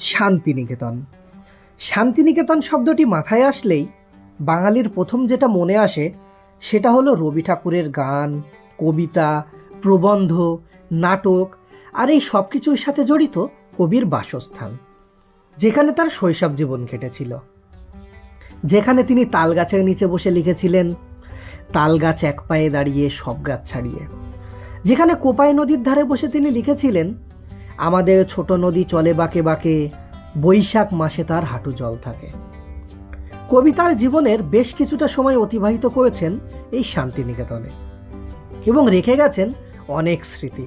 শান্তিনিকেতন। শান্তিনিকেতন শব্দটি মাথায় আসলেই বাঙালির প্রথম যেটা মনে আসে, সেটা হলো রবি ঠাকুরের গান, কবিতা, প্রবন্ধ, নাটক আর এই সব কিছুর সাথে জড়িত কবির বাসস্থান, যেখানে তার শৈশব জীবন কেটেছিল। যেখানে তিনি তাল গাছের নিচে বসে লিখেছিলেন তাল গাছ এক পায়ে দাঁড়িয়ে সব গাছ ছাড়িয়ে। যেখানে কোপাই নদীর ধারে বসে তিনি লিখেছিলেন আমাদের ছোট নদী চলে বাঁকে বাঁকে, বৈশাখ মাসে তার হাঁটু জল থাকে। কবিতার জীবনের বেশ কিছুটা সময় অতিবাহিত করেছেন এই শান্তিনিকেতনে এবং রেখে গেছেন অনেক স্মৃতি,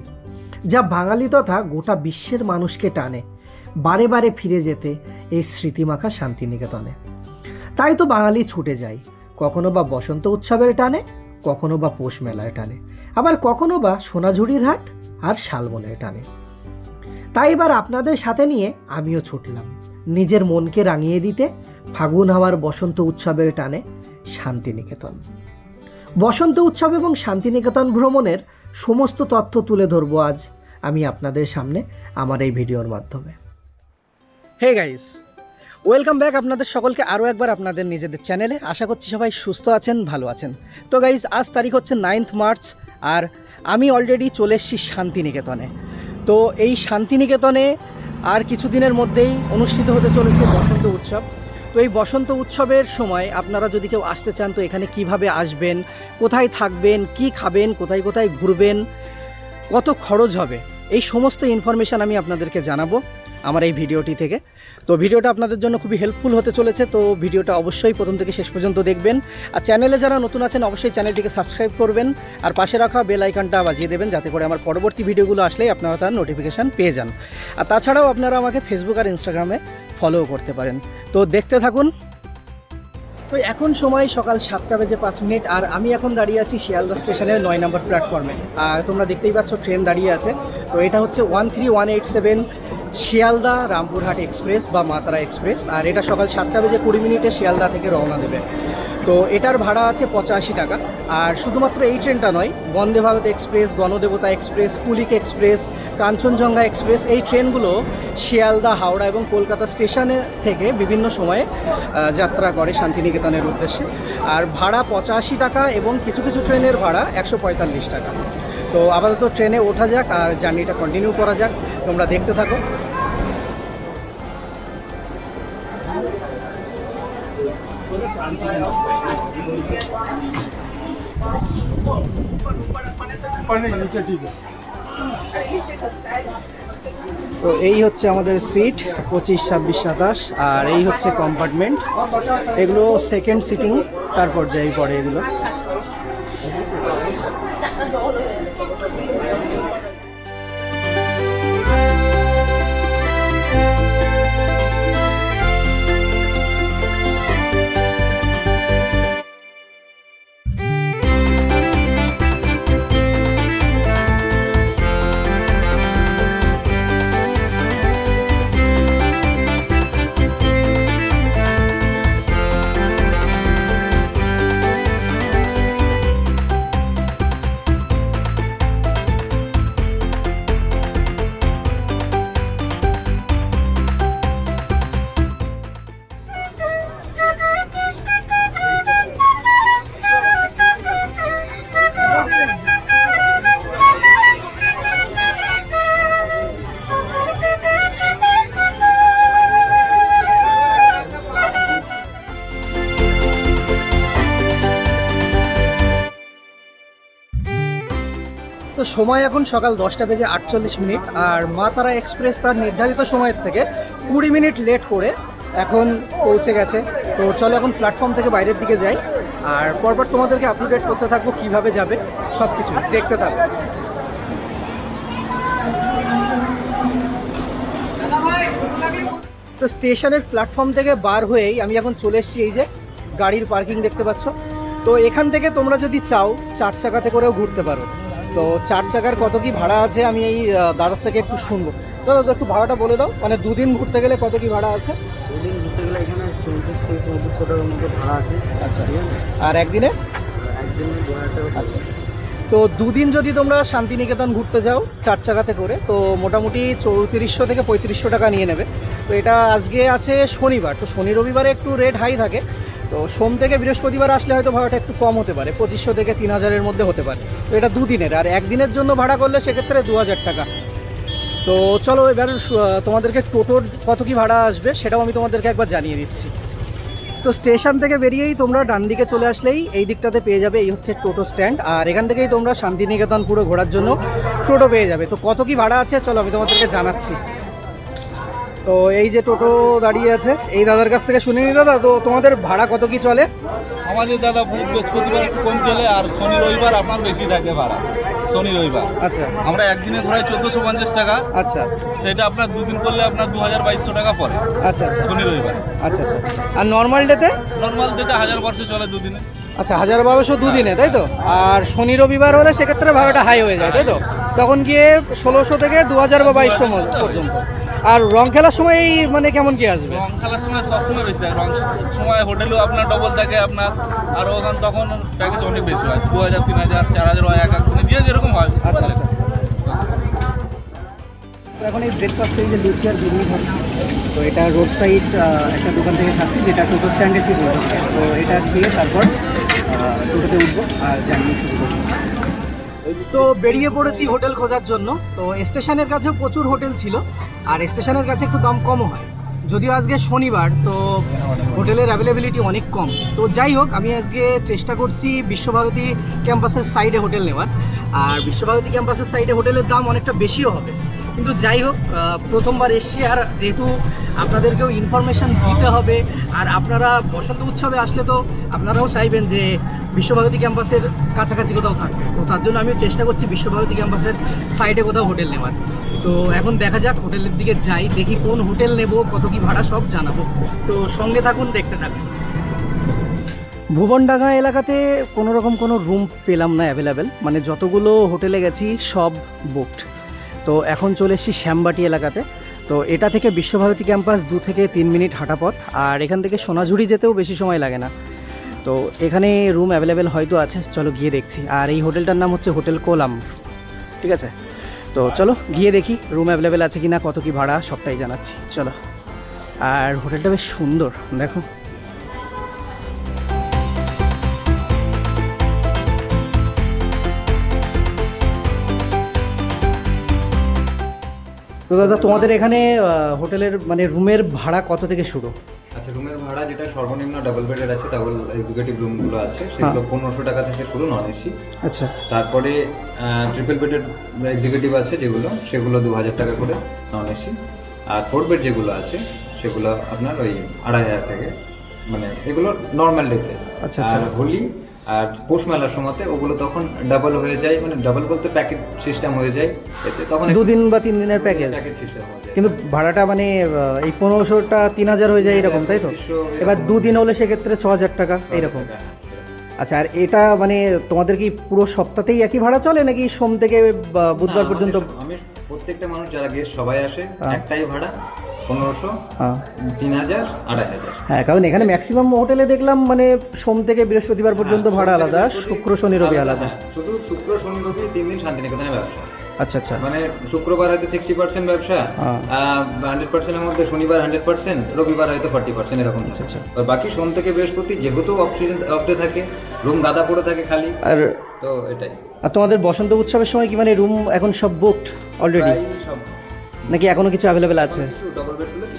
যা বাঙালি তথা গোটা বিশ্বের মানুষকে টানে, বারে বারে ফিরে যেতে এই স্মৃতিমাখা শান্তিনিকেতনে। তাই তো বাঙালি ছুটে যায়, কখনো বা বসন্ত উৎসবের টানে, কখনো বা পৌষ মেলায় টানে, আবার কখনো বা সোনাঝুরির হাট আর শালবনের টানে। তাই এবার আপনাদের সাথে নিয়ে আমিও ছুটলাম। নিজের মনকে রাঙিয়ে দিতে ফাগুন হাওয়ার বসন্ত উৎসবের টানে শান্তিনিকেতন। বসন্ত উৎসব এবং শান্তিনিকেতন ভ্রমণের সমস্ত তথ্য তুলে ধরবো আজ আমি আপনাদের সামনে আমার এই ভিডিওর মাধ্যমে। হে গাইস, ওয়েলকাম ব্যাক আপনাদের সকলকে আরও একবার আপনাদের নিজেদের চ্যানেলে। আশা করছি সবাই সুস্থ আছেন, ভালো আছেন। তো গাইজ আজ তারিখ হচ্ছে নাইন্থ মার্চ আর আমি অলরেডি চলে এসেছি শান্তিনিকেতনে। তো এই শান্তিনিকেতনে আর কিছুদিনের মধ্যেই অনুষ্ঠিত হতে চলেছে বসন্ত উৎসব। তো এই বসন্ত উৎসবের সময় আপনারা যদি কেউ আসতে চান, তো এখানে কীভাবে আসবেন, কোথায় থাকবেন, কি খাবেন, কোথায় কোথায় ঘুরবেন, কত খরচ হবে, এই সমস্ত ইনফরমেশান আমি আপনাদেরকে জানাব আমার এই ভিডিওটি থেকে। তো ভিডিওটা আপনাদের জন্য খুবই হেল্পফুল হতে চলেছে, তো ভিডিওটা অবশ্যই প্রথম থেকে শেষ পর্যন্ত দেখবেন। আর চ্যানেলে যারা নতুন আছেন, অবশ্যই চ্যানেলটিকে সাবস্ক্রাইব করবেন, আর পাশে রাখা বেল আইকনটা বাজিয়ে দেবেন, যাতে করে আমার পরবর্তী ভিডিওগুলো আসলেই আপনারা তার নোটিফিকেশান পেয়ে যান। আর তাছাড়াও আপনারা আমাকে ফেসবুক আর ইনস্টাগ্রামে ফলো করতে পারেন। তো দেখতে থাকুন তো এখন সময় সকাল সাতটা বেজে পাঁচ মিনিট, আর আমি এখন দাঁড়িয়ে আছি শিয়ালদা স্টেশনের নয় নম্বর প্ল্যাটফর্মে। আর তোমরা দেখতেই পাচ্ছ ট্রেন দাঁড়িয়ে আছে। তো এটা হচ্ছে one three one eight seven Sealdah Rampurhat express বা মাতারা এক্সপ্রেস। আর এটা সকাল সাতটা বেজে কুড়ি মিনিটে শিয়ালদা থেকে রওনা দেবে। তো এটার ভাড়া আছে পঁচাশি টাকা। আর শুধুমাত্র এই ট্রেনটা নয়, Vande Bharat express, Ganadevata express, Kulik express Kanchenjunga express এই ট্রেনগুলো শিয়ালদা হাওড়া এবং কলকাতা স্টেশনে থেকে বিভিন্ন সময়ে আহ, যাত্রা করে শান্তিনিকেতনের উদ্দেশ্যে আর ভাড়া পঁচাশি টাকা এবং কিছু কিছু ট্রেনের ভাড়া একশো পঁয়তাল্লিশ টাকা তো আপাতত ট্রেনে ওঠা যাক আর জার্নিটা কন্টিনিউ করা যাক তোমরা দেখতে থাকো नीचे ठीक है তো এই হচ্ছে আমাদের সিট পঁচিশ, ছাব্বিশ, সাতাশ, আর এই হচ্ছে কম্পার্টমেন্ট এগুলো সেকেন্ড সিটিং তার পর্যায়ে পড়ে এগুলো। সময় এখন সকাল দশটা বেজে আটচল্লিশ মিনিট, আর মা তারা এক্সপ্রেস তার নির্ধারিত সময়ের থেকে কুড়ি মিনিট লেট করে এখন পৌঁছে গেছে। তো চলো এখন প্ল্যাটফর্ম থেকে বাইরের দিকে যাই, আর পরপর তোমাদেরকে আপডেট করতে থাকব কীভাবে যাবে সব কিছু দেখতে থাকব তো স্টেশনের প্ল্যাটফর্ম থেকে বার হয়েই আমি এখন চলে এসেছি এই যে গাড়ির পার্কিং দেখতে পাচ্ছ। তো এখান থেকে তোমরা যদি চাও, চার চাকাতে করেও ঘুরতে পারো। তো চার চাকার কত কি ভাড়া আছে আমি এই দাদার থেকে একটু শুনব। দাদা একটু ভাড়াটা বলে দাও। মানে দুদিন ঘুরতে গেলে কত কি ভাড়া আছে? দুদিন ঘুরতে গেলে এখানে চৌত্রিশ থেকে চৌত্রিশশো টাকার মধ্যে ভাড়া আছে। আচ্ছা। আর একদিনে? একদিন দু হাজার টাকা। আচ্ছা। তো দুদিন যদি তোমরা শান্তিনিকেতন ঘুরতে যাও চার চাকাতে করে তো মোটামুটি চৌত্রিশশো থেকে পঁয়ত্রিশশো টাকা নিয়ে নেবে। তো এটা আজকে আছে শনিবার তো শনি রবিবারে একটু রেট হাই থাকে। তো সোম থেকে বৃহস্পতিবার আসলে হয়তো ভাড়াটা একটু কম হতে পারে, পঁচিশশো থেকে তিন হাজারের মধ্যে হতে পারে। তো এটা দুদিনের, আর একদিনের জন্য ভাড়া করলে সেক্ষেত্রে দু হাজার টাকা। তো চলো এবার তোমাদেরকে টোটোর কত কি ভাড়া আসবে সেটাও আমি তোমাদেরকে একবার জানিয়ে দিচ্ছি। তো স্টেশন থেকে বেরিয়েই তোমরা ডান দিকে চলে আসলেই এই দিকটাতে পেয়ে যাবে, এই হচ্ছে টোটো স্ট্যান্ড। আর এখান থেকেই তোমরা শান্তিনিকেতন পুরো ঘোরার জন্য টোটো পেয়ে যাবে। তো কত কি ভাড়া আছে চলো আমি তোমাদেরকে জানাচ্ছি। তো এই যে টোটো দাঁড়িয়ে আছে এই দাদার কাছ থেকে শুনে নি দাদা? তো তোমাদের ভাড়া কত কি চলে? আমাদের দাদা বৃহস্পতিবার একটু কম চলে আর শনি রবিবার আপনার বেশি থাকে ভাড়া শনি রবিবার। আচ্ছা। আমরা একদিনে ঘোরাই চোদ্দোশো পঞ্চাশ টাকা। আচ্ছা। সেটা আপনার দুদিন করলে আপনার দু হাজার বাইশশো টাকা পড়ে আচ্ছা আচ্ছা। শনি রবিবার। আচ্ছা আচ্ছা। আর নর্মাল ডেতে নর্মাল ডেতে হাজার বারোশো চলে দুদিনে। আচ্ছা হাজার বারোশো দুদিনে তাই তো? আর শনি রবিবার হলে সেক্ষেত্রে ভাড়াটা হাই হয়ে যায় তাই তো? তখন গিয়ে ষোলোশো থেকে দু হাজার বা বাইশশো পর্যন্ত। আর রং খেলার সময় মানে কেমন কি আসবে? রং খেলার সময় সবসময় বেশি থাকে রং সময় হোটেলেও আপনার ডবল থাকে আপনার আর ওখান তখন প্যাকেজ অনেক বেশি হয়। দু হাজার তিন হাজার চার হাজার হয় এক এক দিনে যে যেরকম হয়। আচ্ছা আচ্ছা। এখন এই ব্রেকফাস্ট এই যে লুচি আর ঘুগনি খাচ্ছি তো এটা রোড সাইড একটা দোকান থেকে খাচ্ছি যেটা টোটো স্ট্যান্ডে ঠিক তো এটা খেয়ে তারপর টোটোতে উঠবো আর জার্নি শুরু করব। তো বেরিয়ে পড়েছি হোটেল খোঁজার জন্য। তো স্টেশনের কাছে প্রচুর হোটেল ছিল, আর স্টেশনের কাছে একটু দাম কমও হয়। যদিও আজকে শনিবার, তো হোটেলের অ্যাভেলেবিলিটি অনেক কম। তো যাই হোক, আমি আজকে চেষ্টা করছি বিশ্বভারতী ক্যাম্পাসের সাইডে হোটেল নেওয়ার। আর বিশ্বভারতী ক্যাম্পাসের সাইডে হোটেলের দাম অনেকটা বেশিও হবে। কিন্তু যাই হোক প্রথমবার এসছি, আর যেহেতু আপনাদেরকেও ইনফরমেশান দিতে হবে। আর আপনারা বসন্ত উৎসবে আসলে তো আপনারাও চাইবেন যে বিশ্বভারতী ক্যাম্পাসের কাছাকাছি কোথাও থাকবে। তো তার জন্য আমিও চেষ্টা করছি বিশ্বভারতী ক্যাম্পাসের সাইডে কোথাও হোটেল নেওয়ার। তো এখন দেখা যাক হোটেলের দিকে যাই, দেখি কোন হোটেল নেব, কত কি ভাড়া সব জানাব। তো সঙ্গে থাকুন, দেখতে থাকুন। ভুবনডাঙ্গা এলাকাতে কোনো রকম কোনো রুম পেলাম না অ্যাভেলেবেল মানে যতগুলো হোটেলে গেছি, সব বুকড তো এখন চলে এসেছি শ্যামবাটি এলাকাতে। তো এটা থেকে বিশ্বভারতী ক্যাম্পাস দু থেকে তিন মিনিট হাঁটা পথ, আর এখান থেকে সোনাঝুরি যেতেও বেশি সময় লাগে না। তো এখানে রুম অ্যাভেলেবেল হয়তো আছে, চলো গিয়ে দেখছি। আর এই হোটেলটার নাম হচ্ছে হোটেল কোলাম। ঠিক আছে? তো চলো গিয়ে দেখি রুম অ্যাভেলেবেল আছে কি না কত কি ভাড়া, সবটাই জানাচ্ছি। চলো। আর হোটেলটা বেশ সুন্দর, দেখো। তো দাদা তোমাদের এখানে হোটেলের মানে রুমের ভাড়া কত থেকে শুরু? আচ্ছা রুমের ভাড়া যেটা সর্বনিম্ন ডাবল বেডের আছে ডাবল এক্সিকিউটিভ রুমগুলো আছে সেগুলো পনেরোশো টাকা থেকে শুরু নন এসি আচ্ছা। তারপরে ট্রিপল বেডের এক্সিকিউটিভ আছে যেগুলো সেগুলো দু হাজার টাকা করে নন এসি আর ফোর বেড যেগুলো আছে সেগুলো আপনার ওই আড়াই হাজার থেকে মানে এগুলো নর্মাল ডেতে আচ্ছা, আচ্ছা। আর হোলি আর পৌষ মেলার সময়তে ওগুলো তখন ডাবল হয়ে যায় মানে ডাবল বলতে প্যাকেট সিস্টেম হয়ে যায়। এতে তখন দুদিন বা তিন দিনের প্যাকেজ প্যাকেজ সিস্টেম হয়ে যায়। কিন্তু ভাড়াটা মানে এই পনেরোশোটা তিন হাজার হয়ে যায় এরকম তাই তো? 2500 এবার দুদিন হলে সেক্ষেত্রে ছ হাজার টাকা এইরকম। আচ্ছা আর এটা মানে তোমাদের কি পুরো সপ্তাহতেই একই ভাড়া চলে নাকি সোম থেকে বুধবার পর্যন্ত? আমি প্রত্যেকটা মানুষ যারা গেস্ট সবাই আসে হ্যাঁ। একটাই ভাড়া। পনেরোশো হ্যাঁ। তিন হাজার আড়াই হাজার। হ্যাঁ কারণ এখানে ম্যাক্সিমাম হোটেলে দেখলাম মানে সোম থেকে বৃহস্পতিবার পর্যন্ত ভাড়া আলাদা শুক্র শনি রবি আলাদা হ্যাঁ, শুধু শুক্র শনি রবি তিন দিন শান্তিনিকেতনের ব্যবসা। আচ্ছা আচ্ছা। মানে শুক্রবার হয়তো সিক্সটি পার্সেন্ট ব্যবসা হ্যাঁ। হান্ড্রেড পার্সেন্টের মধ্যে শনিবার হান্ড্রেড পার্সেন্ট রবিবার হয়তো ফর্টি পার্সেন্ট এরকম। আচ্ছা, আচ্ছা। বাকি সোম থেকে বৃহস্পতি যেহেতু অক্সিজেন অফতে থাকে রুম গাদা পড়ে থাকে খালি আর তো এটাই। আর তোমাদের বসন্ত উৎসবের সময় কি মানে রুম এখন সব বুকড অলরেডি সব। নাকি এখনও কিছু অ্যাভেলেবেল আছে?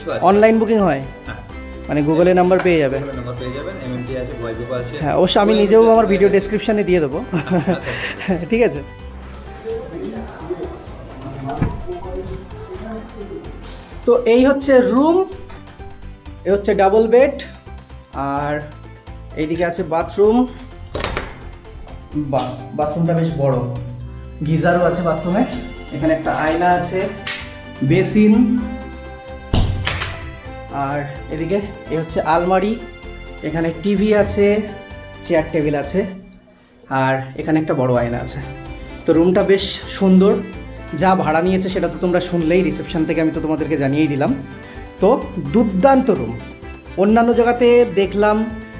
কিছু আছে? অনলাইন বুকিং হয়। হ্যাঁ। মানে গুগলে নাম্বার পেয়ে যাবে। নাম্বার পেয়ে যাবেন এমএমটি আছে আছে। হ্যাঁ অবশ্যই আমি নিজেও আমার ভিডিও ডেসক্রিপশনে দিয়ে দেবো। ঠিক আছে। তো এই হচ্ছে রুম এ হচ্ছে ডাবল বেড আর এইদিকে আছে বাথরুম বা বাথরুমটা বেশ বড়। গিজারও আছে বাথরুমে এখানে একটা আয়না আছে বেসিন আর এদিকে এ হচ্ছে আলমারি, এখানে টিভি আছে, চেয়ার টেবিল আছে, আর এখানে একটা বড় আয়না আছে। তো রুমটা বেশ সুন্দর, যা ভাড়া নিয়েছে সেটা তো তোমরা শুনলেই, রিসেপশন থেকে আমি তো তোমাদেরকে জানিয়েই দিলাম। তো দুর্দান্ত রুম, অন্যান্য জায়গাতে দেখলাম,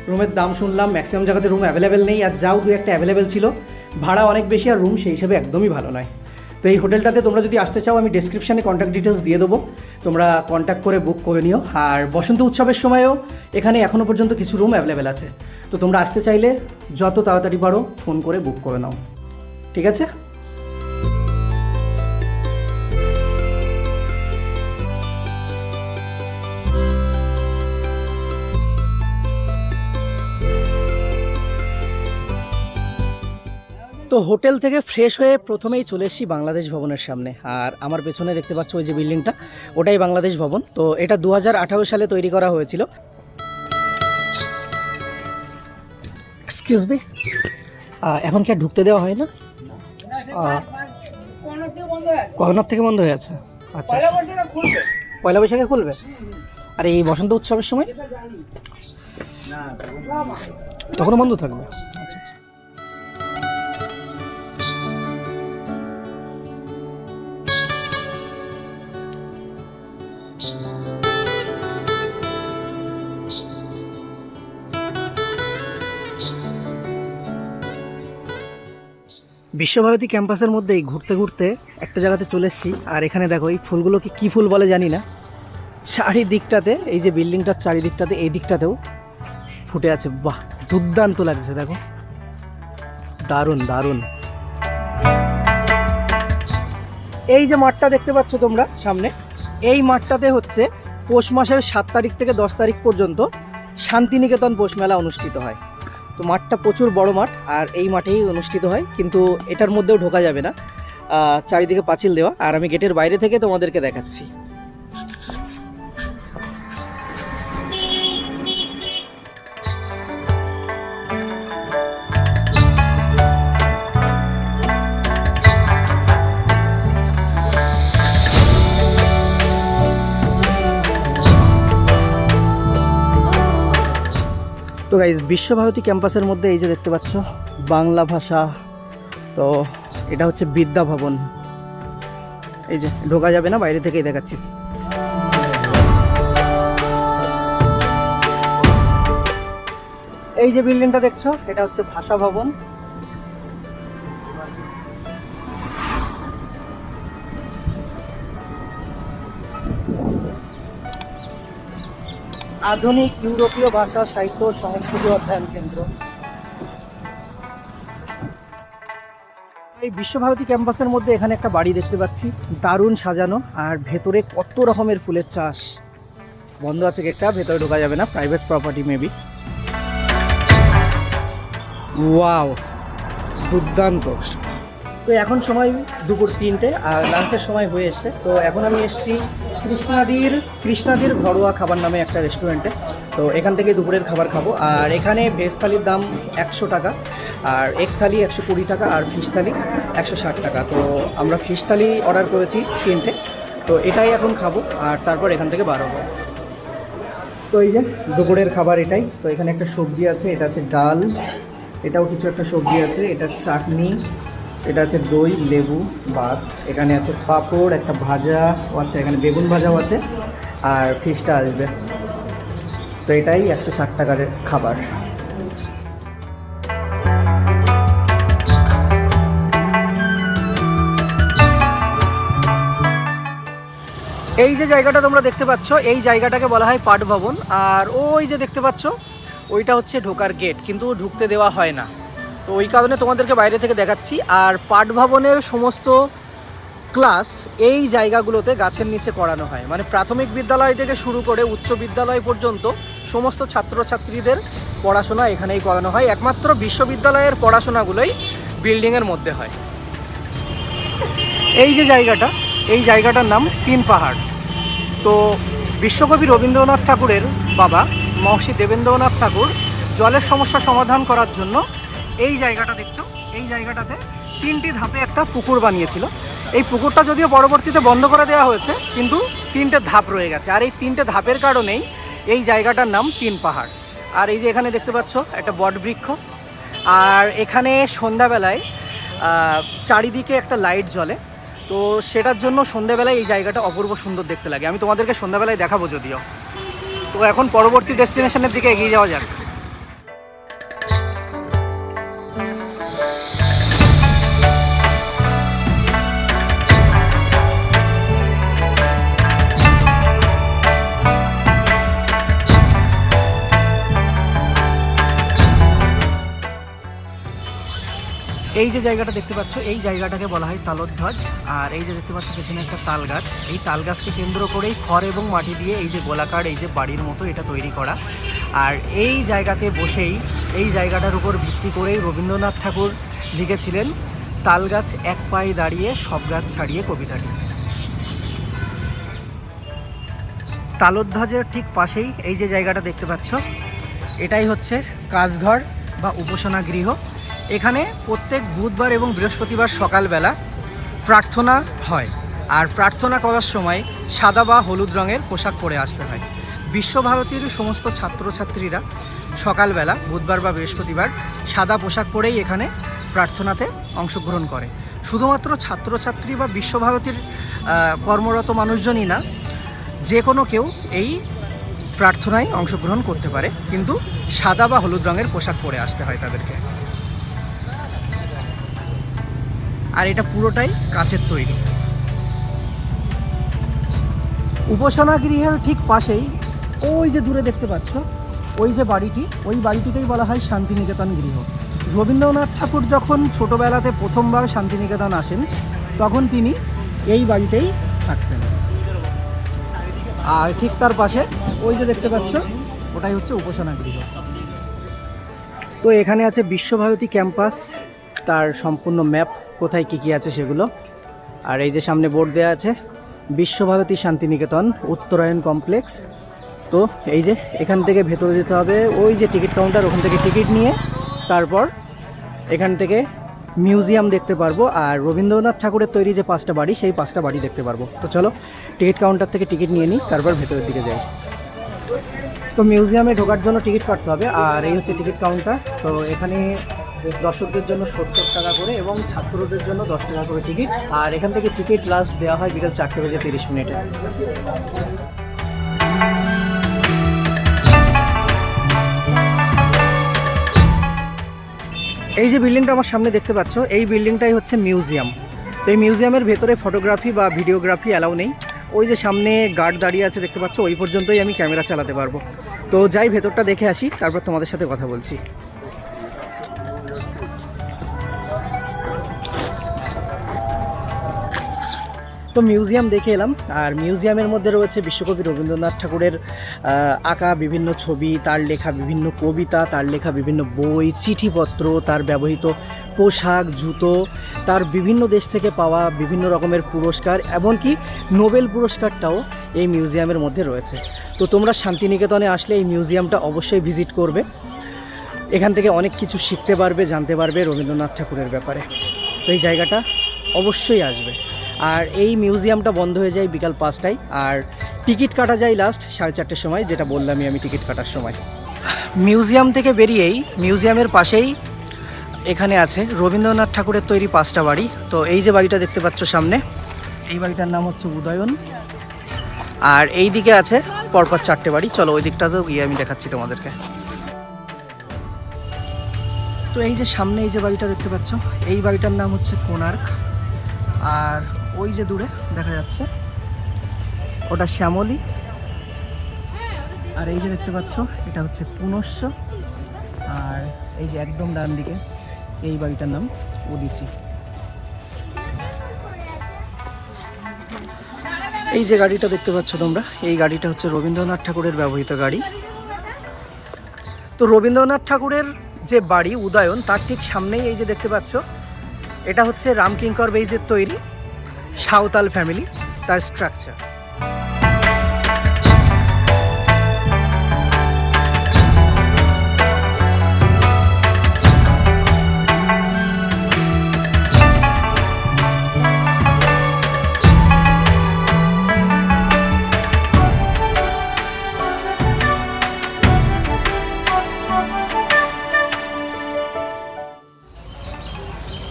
রুমের দাম শুনলাম, ম্যাক্সিমাম জায়গাতে রুম অ্যাভেলেবেল নেই, আর যাও দু একটা অ্যাভেলেবেল ছিল। ভাড়া অনেক বেশি আর রুম সেই হিসেবে একদমই ভালো নয়। তো এই হোটেলটাতে তোমরা যদি আসতে চাও, আমি ডেসক্রিপশানে কন্ট্যাক্ট ডিটেলস দিয়ে দেবো। তোমরা কন্ট্যাক্ট করে বুক করে নিও। আর বসন্ত উৎসবের সময়ও এখানে এখনও পর্যন্ত কিছু রুম অ্যাভেলেবেল আছে। তো তোমরা আসতে চাইলে যত তাড়াতাড়ি পারো ফোন করে বুক করে নাও। ঠিক আছে? তো হোটেল থেকে ফ্রেশ হয়ে প্রথমেই চলে এসেছি বাংলাদেশ ভবনের সামনে। আর আমার পেছনে দেখতে পাচ্ছ ওই যে বিল্ডিংটা ওটাই বাংলাদেশ ভবন। তো এটা দু হাজার আঠারো সালে তৈরি করা হয়েছিল। এক্সকিউজ মি এখন কি আর ঢুকতে দেওয়া হয় না? আহ, কখনোর থেকে বন্ধ হয়ে আছে? আচ্ছা আচ্ছা। পয়লা বৈশাখে খুলবে? আর এই বসন্ত উৎসবের সময়? তখনও বন্ধ থাকবে? বিশ্বভারতী ক্যাম্পাসের মধ্যেই ঘুরতে ঘুরতে একটা জায়গাতে চলে এসেছি। আর এখানে দেখো, এই ফুলগুলোকে কী ফুল বলে জানি না। চারিদিকটাতে, এই যে বিল্ডিংটার চারিদিকটাতে, এই দিকটাতেও ফুটে আছে। বাহ, দুর্দান্ত লাগছে, দেখো। দারুণ দারুণ। এই যে মাঠটা দেখতে পাচ্ছ তোমরা সামনে, এই মাঠটাতে হচ্ছে পৌষ মাসের সাত তারিখ থেকে দশ তারিখ পর্যন্ত শান্তিনিকেতন পৌষ মেলা অনুষ্ঠিত হয়। তো মাঠটা প্রচুর বড় মাঠ, আর এই মাঠেই অনুষ্ঠিত হয়, কিন্তু এটার মধ্যেও ঢোকা যাবে না। চারিদিকে পাঁচিল দেওয়া, আর আমি গেটের বাইরে থেকে তোমাদেরকে দেখাচ্ছি। তো গাইজ বিশ্বভারতী ক্যাম্পাসের মধ্যে এই যে দেখতে পাচ্ছ, বাংলা ভাষা, তো এটা হচ্ছে বিদ্যা ভবন। এই যে, ঢোকা যাবে না, বাইরে থেকেই দেখাচ্ছি। এই যে বিল্ডিংটা দেখছ, এটা হচ্ছে ভাষা ভবন। আধুনিক ইউরোপীয় ভাষা, সাহিত্য ও সংস্কৃতি অধ্যয়ন কেন্দ্র। এই বিশ্বভারতী ক্যাম্পাসের মধ্যে এখানে একটা বাড়ি দেখতে পাচ্ছি। দারুণ সাজানো আর ভেতরে কত রকমের ফুলের চাষ। বন্ধ আছে গেটটা, ভেতরে ঢোকা যাবে না প্রাইভেট প্রপার্টি মেবি ওয়াও দুর্দান্ত। তো এখন সময় দুপুর তিনটে আর লাঞ্চের সময় হয়ে এসছে। তো এখন আমি এসেছি কৃষ্ণাদির কৃষ্ণাদির ঘরোয়া খাবার নামে একটা রেস্টুরেন্টে তো এখান থেকে দুপুরের খাবার খাব। আর এখানে ভেজ থালির দাম একশো টাকা, আর এক থালি একশো কুড়ি টাকা, আর ফিশ থালি একশো ষাট টাকা। তো আমরা ফিশ থালি অর্ডার করেছি তিনটে। তো এটাই এখন খাব, আর তারপর এখান থেকে বার হব। তো এই যে দুপুরের খাবার এটাই। তো এখানে একটা সবজি আছে, এটা আছে ডাল, এটাও কিছু একটা সবজি আছে, এটা চাটনি এটা আছে দই, লেবু, ভাত। এখানে আছে পাঁপড়, একটা ভাজা ও আচ্ছা এখানে বেগুন ভাজাও আছে, আর ফিশটা আসবে। তো এটাই একশো ষাট টাকার খাবার। এই যে জায়গাটা তোমরা দেখতে পাচ্ছ, এই জায়গাটাকে বলা হয় পাট ভবন আর ওই যে দেখতে পাচ্ছ, ওইটা হচ্ছে ঢোকার গেট কিন্তু ঢুকতে দেওয়া হয় না। তো ওই কারণে তোমাদেরকে বাইরে থেকে দেখাচ্ছি। আর পাট ভবনের সমস্ত ক্লাস এই জায়গাগুলোতে গাছের নিচে করানো হয়। মানে প্রাথমিক বিদ্যালয় থেকে শুরু করে উচ্চ বিদ্যালয় পর্যন্ত সমস্ত ছাত্রছাত্রীদের পড়াশোনা এখানেই করানো হয়। একমাত্র বিশ্ববিদ্যালয়ের পড়াশোনাগুলোই বিল্ডিংয়ের মধ্যে হয়। এই যে জায়গাটা, এই জায়গাটার নাম তিন পাহাড়। তো বিশ্বকবি রবীন্দ্রনাথ ঠাকুরের বাবা মহর্ষি দেবেন্দ্রনাথ ঠাকুর জলের সমস্যা সমাধান করার জন্য এই জায়গাটা দেখছ? এই জায়গাটাতে তিনটি ধাপে একটা পুকুর বানিয়েছিল। এই পুকুরটা যদিও পরবর্তীতে বন্ধ করে দেওয়া হয়েছে, কিন্তু তিনটে ধাপ রয়ে গেছে। আর এই তিনটে ধাপের কারণেই এই জায়গাটার নাম তিন পাহাড়। আর এই যে এখানে দেখতে পাচ্ছ, একটা বট বৃক্ষ আর এখানে সন্ধ্যাবেলায় চারিদিকে একটা লাইট জ্বলে। তো সেটার জন্য সন্ধ্যাবেলায় এই জায়গাটা অপূর্ব সুন্দর দেখতে লাগে। আমি তোমাদেরকে সন্ধ্যাবেলায় দেখাবো যদিও। তো এখন পরবর্তী ডেস্টিনেশনের দিকে এগিয়ে যাওয়া যাক। এই যে জায়গাটা দেখতে পাচ্ছ, এই জায়গাটাকে বলা হয় তালোধ্বজ আর এই যে দেখতে পাচ্ছ, পেছনে একটা তাল গাছ। এই তাল গাছকে কেন্দ্র করেই খড় এবং মাটি দিয়ে এই যে গোলাকার, এই যে বাড়ির মতো এটা তৈরি করা। আর এই জায়গাতে বসেই, এই জায়গাটার উপর ভিত্তি করেই রবীন্দ্রনাথ ঠাকুর লিখেছিলেন, তাল গাছ এক পায়ে দাঁড়িয়ে সব গাছ ছাড়িয়ে কবিতাটি তালোধ্বজের ঠিক পাশেই এই যে জায়গাটা দেখতে পাচ্ছ, এটাই হচ্ছে কাজঘর বা উপাসনা গৃহ। এখানে প্রত্যেক বুধবার এবং বৃহস্পতিবার সকালবেলা প্রার্থনা হয়। আর প্রার্থনা করার সময় সাদা বা হলুদ রঙের পোশাক পরে আসতে হয়। বিশ্বভারতীর সমস্ত ছাত্রছাত্রীরা সকালবেলা বুধবার বা বৃহস্পতিবার সাদা পোশাক পরেই এখানে প্রার্থনাতে অংশগ্রহণ করে। শুধুমাত্র ছাত্রছাত্রী বা বিশ্বভারতীর কর্মরত মানুষজনই না, যে কোনো কেউ এই প্রার্থনায় অংশগ্রহণ করতে পারে। কিন্তু সাদা বা হলুদ রঙের পোশাক পরে আসতে হয় তাদেরকে। আর এটা পুরোটাই কাচের তৈরি। উপাসনা গৃহের ঠিক পাশেই ওই যে দূরে দেখতে পাচ্ছ, ওই যে বাড়িটি, ওই বাড়িটিকেই বলা হয় শান্তিনিকেতন গৃহ। রবীন্দ্রনাথ ঠাকুর যখন ছোটবেলাতে প্রথমবার শান্তিনিকেতন আসেন, তখন তিনি এই বাড়িতেই থাকতেন। আর ঠিক তার পাশে ওই যে দেখতে পাচ্ছ, ওটাই হচ্ছে উপাসনা গৃহ তো এখানে আছে বিশ্বভারতী ক্যাম্পাস, তার সম্পূর্ণ ম্যাপ। কোথায় কী কী আছে সেগুলো? আর এই যে সামনে বোর্ড দেওয়া আছে, বিশ্বভারতী শান্তিনিকেতন উত্তরায়ণ কমপ্লেক্স। তো এই যে এখান থেকে ভেতরে যেতে হবে, ওই যে টিকিট কাউন্টার, ওখান থেকে টিকিট নিয়ে তারপর এখান থেকে মিউজিয়াম দেখতে পারব, আর রবীন্দ্রনাথ ঠাকুরের তৈরি যে পাঁচটা বাড়ি, সেই পাঁচটা বাড়ি দেখতে পারব। তো চলো, টিকিট কাউন্টার থেকে টিকিট নিয়ে নিই, তারপর ভেতরের দিকে যাই। তো মিউজিয়ামে ঢোকার জন্য টিকিট কাটতে হবে, আর এই হচ্ছে টিকিট কাউন্টার। তো এখানে দর্শকদের জন্য সত্তর টাকা করে এবং ছাত্রদের জন্য দশ টাকা করে টিকিট আর এখান থেকে টিকিট লাস্ট দেওয়া হয় বিকাল চারটে বেজে তিরিশ মিনিটে। এই যে বিল্ডিংটা আমার সামনে দেখতে পাচ্ছ, এই বিল্ডিংটাই হচ্ছে মিউজিয়াম তো এই মিউজিয়ামের ভেতরে ফটোগ্রাফি বা ভিডিওগ্রাফি অ্যালাউ নেই। ওই যে সামনে গার্ড দাঁড়িয়ে আছে দেখতে পাচ্ছ, ওই পর্যন্তই আমি ক্যামেরা চালাতে পারব। তো যাই ভেতরটা দেখে আসি, তারপর তোমাদের সাথে কথা বলছি। তো মিউজিয়াম দেখে এলাম। আর মিউজিয়ামের মধ্যে রয়েছে বিশ্বকবি রবীন্দ্রনাথ ঠাকুরের আঁকা বিভিন্ন ছবি, তার লেখা বিভিন্ন কবিতা, তার লেখা বিভিন্ন বই, চিঠিপত্র, তার ব্যবহৃত পোশাক, জুতো, তার বিভিন্ন দেশ থেকে পাওয়া বিভিন্ন রকমের পুরস্কার, এমনকি নোবেল পুরস্কারটাও এই মিউজিয়ামের মধ্যে রয়েছে। তো তোমরা শান্তিনিকেতনে আসলে এই মিউজিয়ামটা অবশ্যই ভিজিট করবে। এখান থেকে অনেক কিছু শিখতে পারবে, জানতে পারবে রবীন্দ্রনাথ ঠাকুরের ব্যাপারে। তো এই জায়গাটা অবশ্যই আসবে। আর এই মিউজিয়ামটা বন্ধ হয়ে যায় বিকাল পাঁচটায়। আর টিকিট কাটা যায় লাস্ট সাড়ে চারটের সময়, যেটা বললামই আমি টিকিট কাটার সময়। মিউজিয়াম থেকে বেরিয়েই মিউজিয়ামের পাশেই এখানে আছে রবীন্দ্রনাথ ঠাকুরের তৈরি পাঁচটা বাড়ি। তো এই যে বাড়িটা দেখতে পাচ্ছ সামনে, এই বাড়িটার নাম হচ্ছে উদয়ন। আর এই দিকে আছে পরপর চারটে বাড়ি। চলো ওই দিকটাতেও গিয়ে আমি দেখাচ্ছি তোমাদেরকে। তো এই যে সামনে এই যে বাড়িটা দেখতে পাচ্ছ, এই বাড়িটার নাম হচ্ছে কোনার্ক আর ওই যে দূরে দেখা যাচ্ছে। ওটা শ্যামলী। আর এই যে দেখতে পাচ্ছ, এটা হচ্ছে পুনশ্য আর এই যে একদম ডান দিকে, এই বাড়িটার নাম উদিচি। এই যে গাড়িটা দেখতে পাচ্ছ তোমরা, এই গাড়িটা হচ্ছে রবীন্দ্রনাথ ঠাকুরের ব্যবহৃত গাড়ি। তো রবীন্দ্রনাথ ঠাকুরের যে বাড়ি, উদয়ন, তার ঠিক সামনেই এই যে দেখতে পাচ্ছ, এটা হচ্ছে রামকিঙ্কর বেইজের তৈরি। সাঁওতাল ফ্যামিলি তার স্ট্রাকচার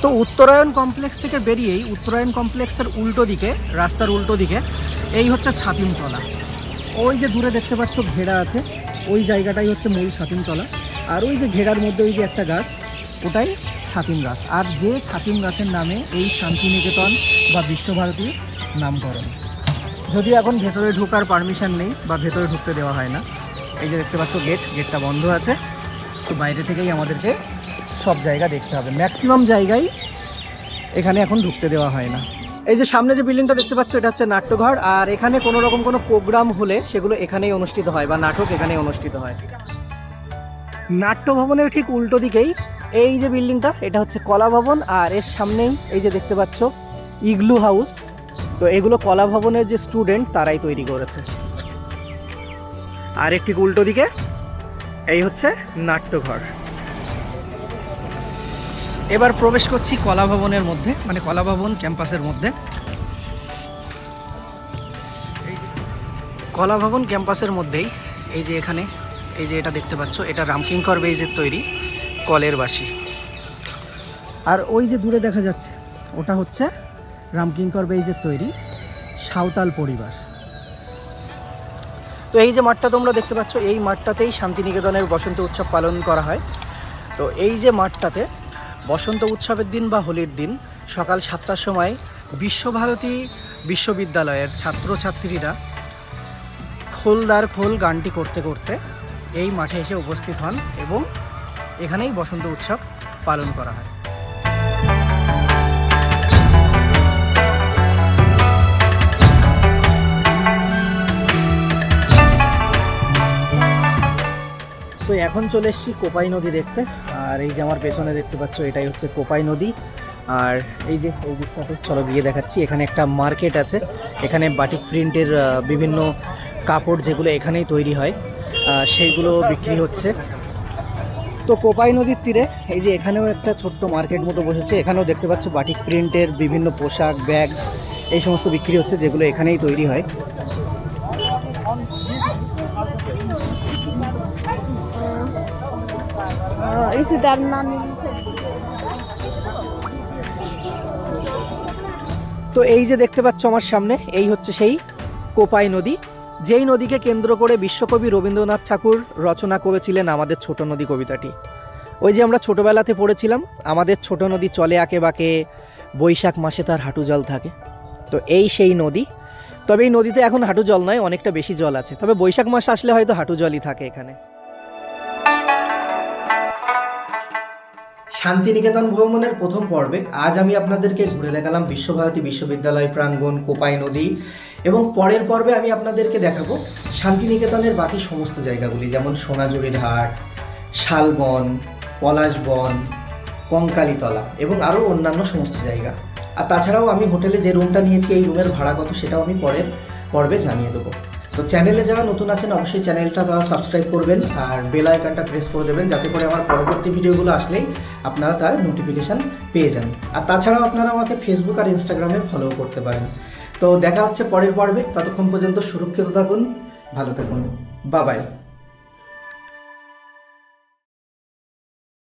তো উত্তরায়ণ কমপ্লেক্স থেকে বেরিয়েই উত্তরায়ণ কমপ্লেক্সের উল্টো দিকে, রাস্তার উল্টো দিকে, এই হচ্ছে ছাতিমতলা। ওই যে দূরে দেখতে পাচ্ছ ঘেরা আছে, ওই জায়গাটাই হচ্ছে মূল ছাতিমতলা। আর ওই যে ঘেরার মধ্যে ওই যে একটা গাছ, ওটাই ছাতিম গাছ। আর যে ছাতিম গাছের নামে এই শান্তিনিকেতন বা বিশ্বভারতী নামকরণ। যদি এখন ভেতরে ঢোকার পারমিশন নেই বা ভেতরে ঢুকতে দেওয়া হয় না। এই যে দেখতে পাচ্ছ গেট, গেটটা বন্ধ আছে। তো বাইরে থেকেই আমাদেরকে সব জায়গা দেখতে হবে। ম্যাক্সিমাম জায়গায় এখানে এখন ঢুকতে দেওয়া হয় না। এই যে সামনে যে বিল্ডিংটা দেখতে পাচ্ছ, এটা হচ্ছে নাট্যঘর। আর এখানে কোনো রকম কোনো প্রোগ্রাম হলে সেগুলো এখানেই অনুষ্ঠিত হয় বা নাটক এখানেই অনুষ্ঠিত হয়। নাট্য ভবনের ঠিক উল্টো দিকেই এই যে বিল্ডিংটা এটা হচ্ছে কলা ভবন। আর এর সামনেই এই যে দেখতে পাচ্ছ ইগলু হাউস তো এগুলো কলা ভবনের যে স্টুডেন্ট তারাই তৈরি করেছে। আর একটি উল্টো দিকে এই হচ্ছে নাট্যঘর। এবার প্রবেশ করছি কলা ভবনের মধ্যে মানে কলা ভবন ক্যাম্পাসের মধ্যে। কলা ভবন ক্যাম্পাসের মধ্যেই, এই যে এখানে, এই যে এটা দেখতে পাচ্ছ, এটা রামকিঙ্কর বেইজের তৈরি কলের বাসি। আর ওই যে দূরে দেখা যাচ্ছে, ওটা হচ্ছে রামকিঙ্কর বেইজের তৈরি সাঁওতাল পরিবার। তো এই যে মাঠটা তোমরা দেখতে পাচ্ছ, এই মাঠটাতেই শান্তিনিকেতনের বসন্ত উৎসব পালন করা হয়। তো এই যে মাঠটাতে বসন্ত উৎসবের দিন বা হোলির দিন, সকাল সাতটার সময় বিশ্বভারতী বিশ্ববিদ্যালয়ের ছাত্রছাত্রীরা খোলদার খোল গানটি করতে করতে এই মাঠে এসে উপস্থিত হন এবং এখানেই বসন্ত উৎসব পালন করা হয়। তো এখন চলে এসেছি কোপাই নদী দেখতে। আর এই যে আমার পেছনে দেখতে পাচ্ছ, এটাই হচ্ছে কোপাই নদী। আর এই যে, এই দিকটাতে চলো গিয়ে দেখাচ্ছি। এখানে একটা মার্কেট আছে। এখানে বাটিক প্রিন্টের বিভিন্ন কাপড় যেগুলো এখানেই তৈরি হয় সেইগুলো বিক্রি হচ্ছে। তো কোপাই নদীর তীরে, এই যে এখানেও একটা ছোট্ট মার্কেট মতো বসেছে। এখানেও দেখতে পাচ্ছ বাটিক প্রিন্টের বিভিন্ন পোশাক, ব্যাগ, এই সমস্ত বিক্রি হচ্ছে, যেগুলো এখানেই তৈরি হয়। তো এই যে দেখতে পাচ্ছ আমার সামনে, এই হচ্ছে সেই কোপাই নদী। যেই নদীকে কেন্দ্র করে বিশ্বকবি রবীন্দ্রনাথ ঠাকুর রচনা করেছিলেন আমাদের ছোট নদী কবিতাটি। ওই যে আমরা ছোটবেলাতে পড়েছিলাম, আমাদের ছোট নদী চলে আঁকে বাঁকে, বৈশাখ মাসে তার হাঁটু জল থাকে। তো এই সেই নদী। তবে এই নদীতে এখন হাঁটু জল নয়, অনেকটা বেশি জল আছে। তবে বৈশাখ মাস আসলে হয়তো হাঁটু জলই থাকে এখানে। শান্তিনিকেতন ভ্রমণের প্রথম পর্বে আজ আমি আপনাদেরকে ঘুরে দেখালাম বিশ্বভারতী বিশ্ববিদ্যালয় প্রাঙ্গণ, কোপাই নদী এবং পরের পর্বে আমি আপনাদেরকে দেখাবো শান্তিনিকেতনের বাকি সমস্ত জায়গাগুলি, যেমন সোনাঝুরির হাট, শালবন, পলাশবন, কঙ্কালীতলা এবং আরও অন্যান্য সমস্ত জায়গা। আর তাছাড়াও আমি হোটেলে যে রুমটা নিয়েছি, এই রুমের ভাড়া কত সেটাও আমি পরের পর্বে জানিয়ে দেবো। তো চ্যানেলে যারা নতুন আছেন, অবশ্যই চ্যানেলটা তারা সাবস্ক্রাইব করবেন আর বেল আইকনটা প্রেস করে দেবেন, যাতে করে আমার পরবর্তী ভিডিওগুলো আসলেই আপনারা তার নোটিফিকেশান পেয়ে যান। আর তাছাড়াও আপনারা আমাকে ফেসবুক আর ইনস্টাগ্রামে ফলো করতে পারেন। তো দেখা হচ্ছে পরের পর্বে, ততক্ষণ পর্যন্ত সুরক্ষিত থাকুন, ভালো থাকুন বাবাই